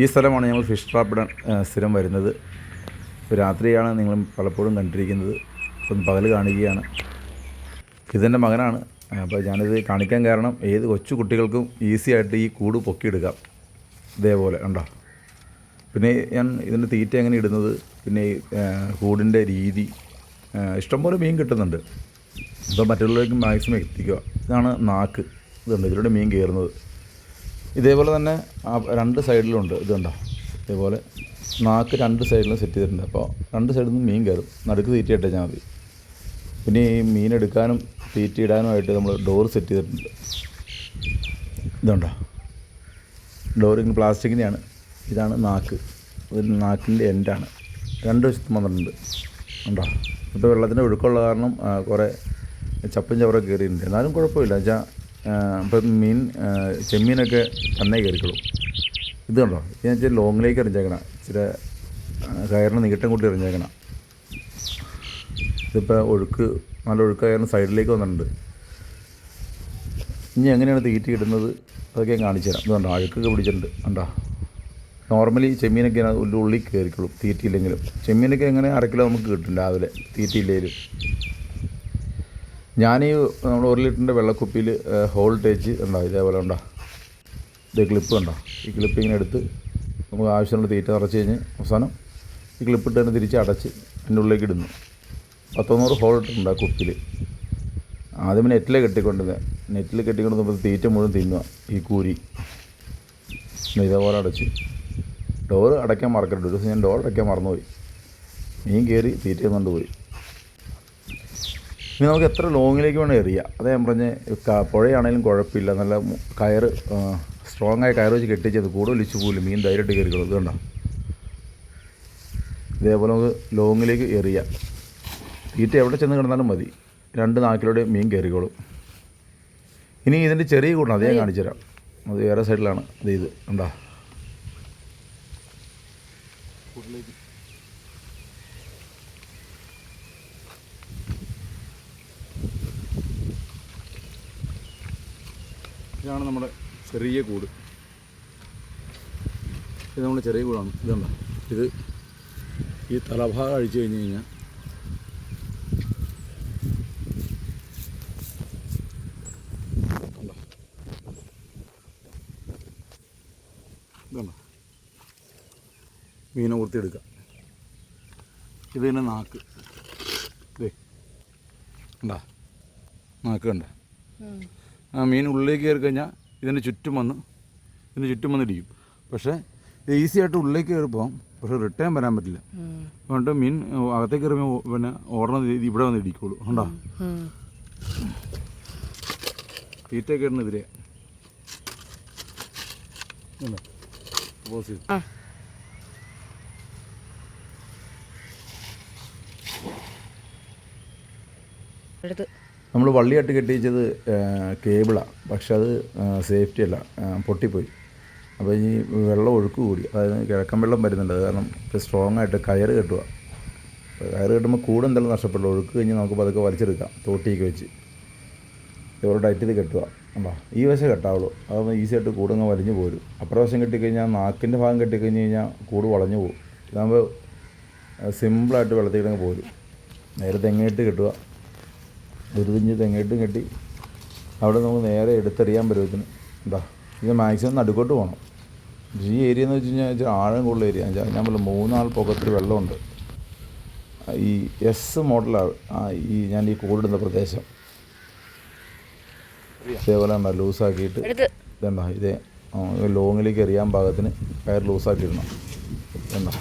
ഈ സ്ഥലമാണ് ഞങ്ങൾ ഫിഷ് ട്രാപ്പ് ഇടാൻ സ്ഥിരം വരുന്നത്. രാത്രിയാണ് നിങ്ങൾ പലപ്പോഴും കണ്ടിരിക്കുന്നത്. ഇപ്പം പകൽ കാണുകയാണ്. ഇതെന്റെ മകനാണ്. അപ്പോൾ ഞാനിത് കാണിക്കാൻ കാരണം ഏത് കൊച്ചു കുട്ടികൾക്കും ഈസി ആയിട്ട് ഈ കൂട് പൊക്കിയെടുക്കാം ഇതേപോലെ ഉണ്ടോ പിന്നെ ഞാൻ ഇതിന്റെ തീറ്റ എങ്ങനെ ഇടുന്നത്? പിന്നെ കൂടിന്റെ രീതി. ഇഷ്ടംപോലെ മീൻ കിട്ടുന്നുണ്ട്. അപ്പോൾ മറ്റുള്ളവർക്ക് മാക്സിമം എത്തിക്കുക. ഇതാണ് നാക്ക്. ഇതുണ്ട്. ഇതിലൂടെ മീൻ കയറുന്നത്. ഇതേപോലെ തന്നെ രണ്ട് സൈഡിലുണ്ട്. ഇതുണ്ടോ ഇതേപോലെ നാക്ക് രണ്ട് സൈഡിലും സെറ്റ് ചെയ്തിട്ടുണ്ട്. അപ്പോൾ രണ്ട് സൈഡിൽ നിന്ന് മീൻ കയറും. നടുക്ക് തീറ്റ ഞാൻ മതി. പിന്നെ ഈ മീൻ എടുക്കാനും തീറ്റ ഇടാനുമായിട്ട് നമ്മൾ ഡോർ സെറ്റ് ചെയ്തിട്ടുണ്ട്. ഇതുണ്ടോ ഡോർ ഇങ്ങനെ പ്ലാസ്റ്റിക്കിന്റെയാണ് ഇതാണ് നാക്ക്. ഇത് നാക്കിന്റെ എൻഡാണ് രണ്ട് വശത്തും വന്നിട്ടുണ്ട്. ഉണ്ടോ ഇപ്പോൾ വെള്ളത്തിന്റെ ഒഴുക്കുള്ള കാരണം കുറേ ചപ്പും ചവറൊക്കെ കയറിയിട്ടുണ്ട് എന്നാലും കുഴപ്പമില്ല. വെച്ചാൽ ഇപ്പം മീൻ ചെമ്മീനൊക്കെ തന്നെ കയറിക്കോളും. ഇത് കണ്ടോ? ഇത് വെച്ചാൽ ലോങ്ങിലേക്ക് എറിഞ്ഞേക്കണം. ഇച്ചിരി കയറിന് നീട്ടം കൂട്ടി എറിഞ്ഞേക്കണം. ഇതിപ്പോൾ ഒഴുക്ക് നല്ല ഒഴുക്കായിരുന്നു സൈഡിലേക്ക് വന്നിട്ടുണ്ട്. ഇനി എങ്ങനെയാണ് തീറ്റി ഇടുന്നത്? അതൊക്കെ ഞാൻ കാണിച്ചു തരാം. ഇതുണ്ടോ അഴുക്കൊക്കെ പിടിച്ചിട്ടുണ്ട്. കണ്ടോ? നോർമലി ചെമ്മീനൊക്കെ അതിനകത്ത് ഉള്ളി ഉള്ളിൽ കയറിക്കോളും തീറ്റിയില്ലെങ്കിലും. ചെമ്മീനൊക്കെ എങ്ങനെ അര കിലോ നമുക്ക് കിട്ടും രാവിലെ തീറ്റിയില്ലെങ്കിലും ഞാൻ ഈ നമ്മൾ ഒരു ലിറ്ററിന്റെ വെള്ളക്കുപ്പിയിൽ ഹോൾ ടേച്ച് ഉണ്ടോ ഇതേപോലെ ഉണ്ടോ ഇത് ക്ലിപ്പ് ഉണ്ടോ ഈ ക്ലിപ്പ് ഇങ്ങനെ എടുത്ത് നമുക്ക് ആവശ്യമുള്ള തീറ്റ നിറച്ച് കഴിഞ്ഞ് അവസാനം ഈ ക്ലിപ്പ് ഇട്ട് തന്നെ തിരിച്ച് അടച്ച് അതിന്റെ ഉള്ളിലേക്ക് ഇടുന്നു. പത്തൊന്നൂറ് ഹോൾ ഇട്ടിട്ടുണ്ട് ആ കുപ്പിയിൽ. ആദ്യം നെറ്റിലെ കെട്ടിക്കൊണ്ടിരുന്നത് നെറ്റിൽ കെട്ടിക്കൊണ്ടിരുന്നപ്പോൾ തീറ്റ മുഴുവൻ തിന്നുക ഈ കൂരി. ഇതേപോലെ അടച്ച്. ഡോറ് അടയ്ക്കാൻ മറക്കരുത്. ഒരു ദിവസം ഞാൻ ഡോർ അടയ്ക്കാൻ മറന്നുപോയി. മീൻ കയറി തീറ്റ കൊണ്ട് പോയി. ഇനി നമുക്ക് എത്ര ലോങ്ങിലേക്ക് വേണം എറിയാം. അതേ ഞാൻ പറഞ്ഞ് പുഴയാണെങ്കിലും കുഴപ്പമില്ല. നല്ല കയർ കയറ് സ്ട്രോങ് ആയ കയറ് വെച്ച് കെട്ടിച്ചത് കൂടുതൽ ഒലിച്ച് പോലും മീൻ ധൈര്യമായിട്ട് കയറിക്കോളും. ഇത് കണ്ടോ? ഇതേപോലെ നമുക്ക് ലോങ്ങിലേക്ക് എറിയാം. തീറ്റ എവിടെ ചെന്ന് കിടന്നാലും മതി. രണ്ട് നാക്കിലൂടെ മീൻ കയറിക്കോളും. ഇനി ഇതിന്റെ ചെറിയ കൂടാണ് അത് ഞാൻ കാണിച്ചു തരാം. അത് വേറെ സൈഡിലാണ് അത് ഇത്. ഉണ്ടോ ഇതാണ് നമ്മുടെ ചെറിയ കൂട്. ഇത് നമ്മുടെ ചെറിയ കൂടാണ്. ഇതുണ്ട് ഇത് ഈ തലഭാഗം അഴിച്ചു കഴിഞ്ഞ് കഴിഞ്ഞാൽ മീനെ കൊടുത്തെടുക്കുക ഇത് തന്നെ നാക്ക്. ഇതേ ഉണ്ടാ നാക്ക് കണ്ട? ആ മീൻ ഉള്ളിലേക്ക് കയറി കഴിഞ്ഞാൽ ഇതിന്റെ ചുറ്റും വന്ന് ഇതിന്റെ ചുറ്റും വന്നിരിക്കും പക്ഷേ ഈസി ആയിട്ട് ഉള്ളിലേക്ക് കയറി പോകാം പക്ഷേ റിട്ടേൺ വരാൻ പറ്റില്ല. അതുകൊണ്ട് മീൻ അകത്തേക്ക് കയറുമ്പോൾ പിന്നെ ഓടണ രീതി ഇവിടെ വന്ന് ഇടിക്കുള്ളൂ കണ്ടോ? തീറ്റയൊക്കെ ഇടുന്നതിരെ സപ്പോസ് ആ. എടുത്ത് നമ്മൾ വള്ളിയായിട്ട് കെട്ടിച്ചത് കേബിളാണ് പക്ഷെ അത് സേഫ്റ്റി അല്ല. പൊട്ടിപ്പോയി. അപ്പോൾ ഇനി വെള്ളം ഒഴുക്ക് കൂടി. അതായത് കിഴക്കൻ വെള്ളം വരുന്നുണ്ട്. കാരണം സ്ട്രോങ് ആയിട്ട് കയറ് കെട്ടുക കയറ് കെട്ടുമ്പോൾ കൂടെ എന്തെങ്കിലും നഷ്ടപ്പെടും ഒഴുക്ക് കഴിഞ്ഞ് നമുക്ക് പതുക്കെ വലിച്ചെടുക്കാം. തോട്ടിയൊക്കെ വെച്ച്. ഇവരുടെ ടൈറ്റ് ചെയ്ത് കെട്ടുക ഉണ്ടോ ഈ വശം കെട്ടാവുള്ളൂ. അതൊന്ന് ഈസി ആയിട്ട് കൂടങ്ങ് വലിഞ്ഞു പോരും. അപ്പുറ വശം കെട്ടിക്കഴിഞ്ഞാൽ നാക്കിന്റെ ഭാഗം കെട്ടിക്കഴിഞ്ഞ് കഴിഞ്ഞാൽ കൂട് വളഞ്ഞു പോകും. ഇതാകുമ്പോൾ സിമ്പിളായിട്ട് വെള്ളത്തിൽ കിടങ്ങ് പോരും. നേരെ തെങ്ങയിട്ട് കെട്ടുക ഒരു തിഞ്ച് കെട്ടി അവിടെ നമുക്ക് നേരെ എടുത്തെറിയാൻ പരുവത്തിന് എന്താ ഇത് മാക്സിമം നടുക്കോട്ട് പോകണം ഈ ഏരിയ എന്ന് വെച്ച് കഴിഞ്ഞാൽ ഇച്ചിരി ആഴം കൂടുതൽ ഏരിയ ഞാൻ പറഞ്ഞ മൂന്നാൾ പൊക്കത്തിൽ വെള്ളമുണ്ട്. ഈ എസ് മോഡലാണ് ആ ഈ ഞാൻ ഈ കൂടിടുന്ന പ്രദേശം. ഇതേപോലെ ഉണ്ടോ ലൂസാക്കിയിട്ട് ഇതുണ്ടോ ഇതേ ലോങ്ങിലേക്ക് എറിയാൻ പാകത്തിന് കയർ ലൂസാക്കി ഇടണം ഇതുണ്ടോ